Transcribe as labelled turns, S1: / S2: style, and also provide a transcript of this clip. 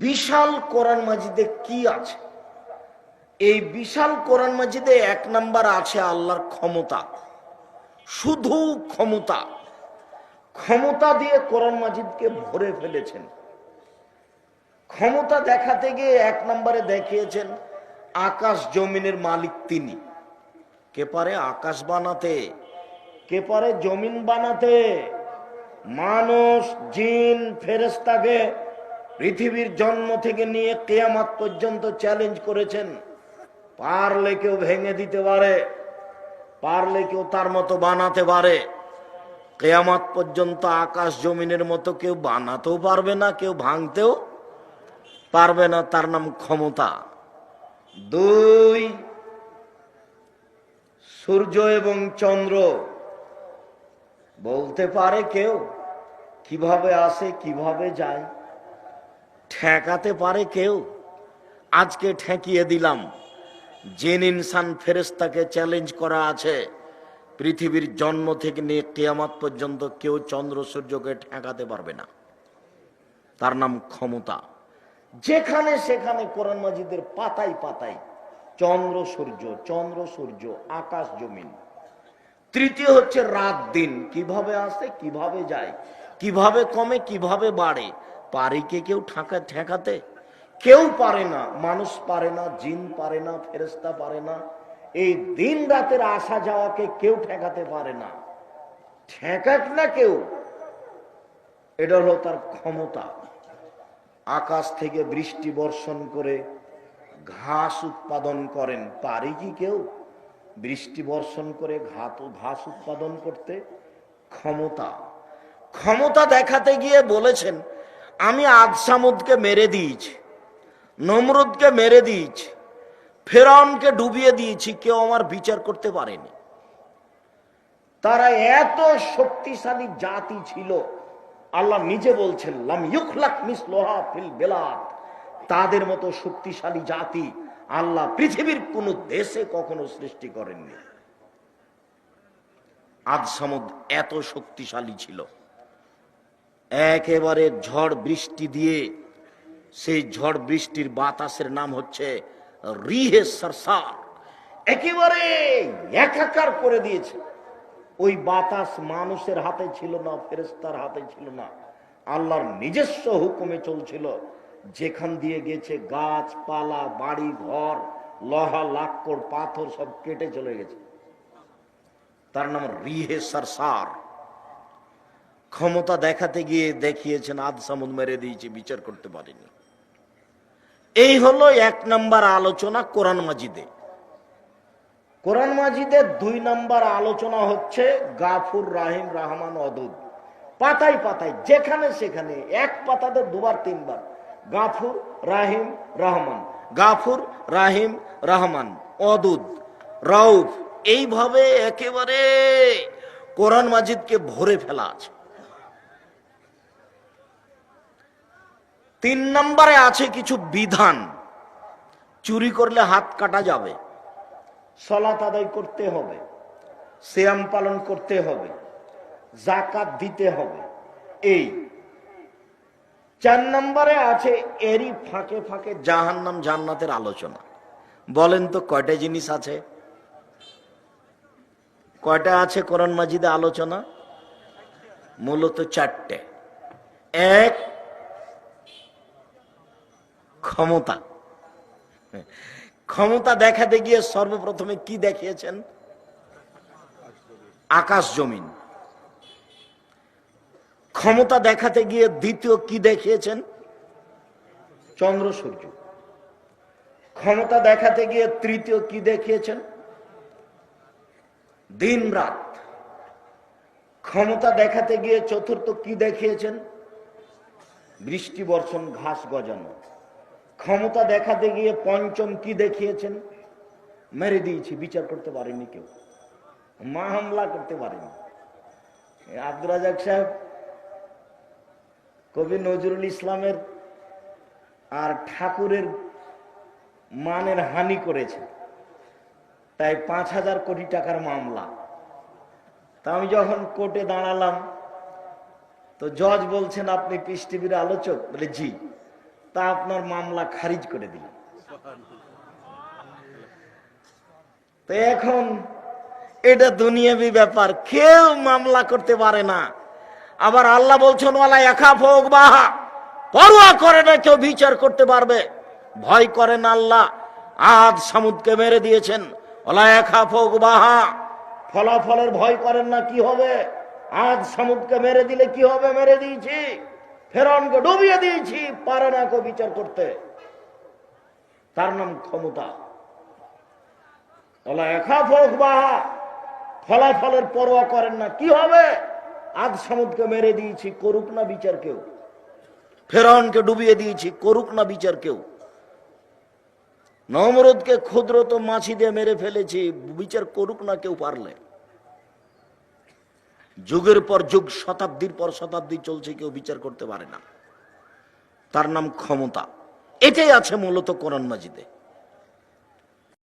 S1: বিশাল কোরআন মাজিদে কি আছে? এই বিশাল কোরআন মাজিদে এক নাম্বার আছে আল্লাহর ক্ষমতা। শুধু ক্ষমতা। ক্ষমতা দিয়ে কোরআন মাজিদকে ভরে ফেলেছেন। ক্ষমতা দেখাতে গিয়ে এক নম্বরে দেখিয়েছেন, আকাশ জমিনের মালিক তিনি। কে পারে আকাশ বানাতে? কে পারে জমিন বানাতে? মানুষ, জিন ফেরেস্তাকে পৃথিবীর জন্ম থেকে নিয়ে কেয়ামাত পর্যন্ত চ্যালেঞ্জ করেছেন। পারলে কেউ ভেঙে দিতে পারে, পারলে কেউ তার মতো বানাতে পারে। কেয়ামাত পর্যন্ত আকাশ জমিনের মতো কেউ বানাতেও পারবে না, কেউ ভাঙতেও পারবে না, তার নাম ক্ষমতা। দুই, সূর্য এবং চন্দ্র বলতে পারে কেউ, কীভাবে আসে, কীভাবে যায়। ঠেকাতে পারে কেউ? আজকে ঠেকিয়ে দিলাম। জেন ইনসান ফেরেস্তাকে চ্যালেঞ্জ করা আছে। পৃথিবীর জন্ম থেকে নিয়ে কেয়ামাত পর্যন্ত কেউ চন্দ্র সূর্যকে ঠেকাতে পারবে না। তার নাম ক্ষমতা। যেখানে সেখানে কোরআন মাজিদের পাতাই পাতাই চন্দ্র সূর্য চন্দ্র সূর্য, আকাশ জমিন। তৃতীয় হচ্ছে রাত দিন। কীভাবে আসে? কীভাবে যায়? কীভাবে কমে? কীভাবে বাড়ে? পারে কে কেউ ঠাকা, ঠেকাতে? কেউ পারে না। মানুষ পারে না, জিন পারে না ফেরেস্তা পারে না। এই দিন রাতের আসা যাওয়াকে কেউ ঠেকাতে পারে না। ঠেকাক না কেউ, এটা হলো তার ক্ষমতা। আকাশ থেকে বৃষ্টি বর্ষণ করে ঘাস উৎপাদন করেন। পারি কি কেউ? বৃষ্টি বর্ষণ করে ঘাত ঘাস উৎপাদন করতে ক্ষমতা। ক্ষমতা দেখাতে গিয়ে বলেছেন আমি আদসামুদকে মেরে দিয়েছি, নমরুদকে মেরে দিয়েছি, ফেরাউনকে ডুবিয়ে দিয়েছি, কেউ আমার বিচার করতে পারেনি। তারা এত শক্তিশালী জাতি ছিল, আল্লাহ নিজে বলছেন, লাম ইউখলাক মিসলোহা ফিল বেলাদ। তাদের মতো শক্তিশালী জাতি আল্লাহ পৃথিবীর কোন দেশে কখনো সৃষ্টি করেননি। আজ সমুদ এত শক্তিশালী ছিল। একেবারে ঝড় বৃষ্টি দিয়ে সেই ঝড় বৃষ্টির বাতাসের নাম হচ্ছে একেবারে একাকার করে দিয়েছে। ওই বাতাস মানুষের হাতে ছিল না ফেরেস্তার হাতে ছিল না। আল্লাহর নিজস্ব হুকুমে চলছিল। যেখান দিয়ে গেছে গাছপালা, বাড়ি ঘর, লোহা লাক্কড় পাথর সব কেটে চলে গেছে। তার নাম রিহে সরসার। ক্ষমতা দেখাতে গিয়ে দেখিয়েছেন আদ সামুদ মেরে দিয়েছে, বিচার করতে পারেনি। এই হলো এক নাম্বার আলোচনা কোরআন মাজিদে। কোরআন মাজিদের দুই নাম্বার আলোচনা হচ্ছে গাফুর রাহিম রাহমান অদুদ পাতায় পাতায়, যেখানে সেখানে, এক পাতাতে দুবার তিনবার। গাফুর রাহিম রহমান, গাফুর রাহিম রহমান অদুদ রউফ, এইভাবে একেবারে কোরআন মাজিদকে ভরে ফেলা আছে। তিন নম্বরে আছে কিছু বিধান। চুরি করলে হাত কাটা যাবে। সলাত আদায় করতে হবে। শ্যাম পালন করতে হবে। জাকাত দিতে হবে। এই চার নম্বরে আছে এরই ফাঁকে ফাঁকে জাহান্নাম জান্নাতের আলোচনা। বলেন তো কয়টা জিনিস আছে? কয়টা আছে কোরআন মাজিদে আলোচনা? মূলত চারটে। এক ক্ষমতা। ক্ষমতা দেখাতে গিয়ে সর্বপ্রথমে কি দেখিয়েছেন? আকাশ জমিন। ক্ষমতা দেখাতে গিয়ে দ্বিতীয় কি দেখিয়েছেন? চন্দ্র সূর্য। ক্ষমতা দেখাতে গিয়ে তৃতীয় কি দেখিয়েছেন? দিন রাত। ক্ষমতা দেখাতে গিয়ে চতুর্থ কি দেখিয়েছেন? বৃষ্টি বর্ষণ, ঘাস গজানো। ক্ষমতা দেখাতে গিয়ে পঞ্চম কি দেখিয়েছেন? মেরে দিয়েছি, বিচার করতে পারেনি কেউ। মা হামলা করতে পারেনি আব্দুল সাহেব, কবি নজরুল ইসলামের আর ঠাকুরের মানের হানি করেছে তাই পাঁচ হাজার কোটি টাকার মামলা। তা আমি যখন কোর্টে দাঁড়ালাম, তো জজ বলছেন, আপনি পিস আলোচক? বলে, জি। তা আপনার মামলা খারিজ করে দিল। তো এখন এটা দুনিয়াবি ব্যাপার, কেউ মামলা করতে পারে না। আবার আল্লাহ বলছেন ওলা একা ফোক বাহা পরোয়া করে না, কেউ বিচার করতে পারবে। ভয় করেন আল্লাহ। আজ সামুদকে মেরে দিয়েছেন। ওলা একা ফোক বাহা ফলাফলের ভয় করেন না, কি হবে? আজ সামুদকে মেরে দিলে কি হবে? মেরে দিয়েছি। ফেরনকে ডুবিয়ে দিয়েছি, পারে না কেউ বিচার করতে। তার নাম ক্ষমতা। ফলাফলের পরোয়া করেন না, কি হবে? আজ সামুদকে মেরে দিয়েছি, করুক না বিচার কেউ। ফেরাউনকে ডুবিয়ে দিয়েছি, করুক না বিচার কেউ। নমরুদকে ক্ষুদ্র তো মাছি দিয়ে মেরে ফেলেছি, বিচার করুক না কেউ পারলে। যুগের পর যুগ, শতাব্দীর পর শতাব্দী চলছে, কেউ বিচার করতে পারে না। তার নাম ক্ষমতা। এটাই আছে মূলত কোরআন মাজিদে।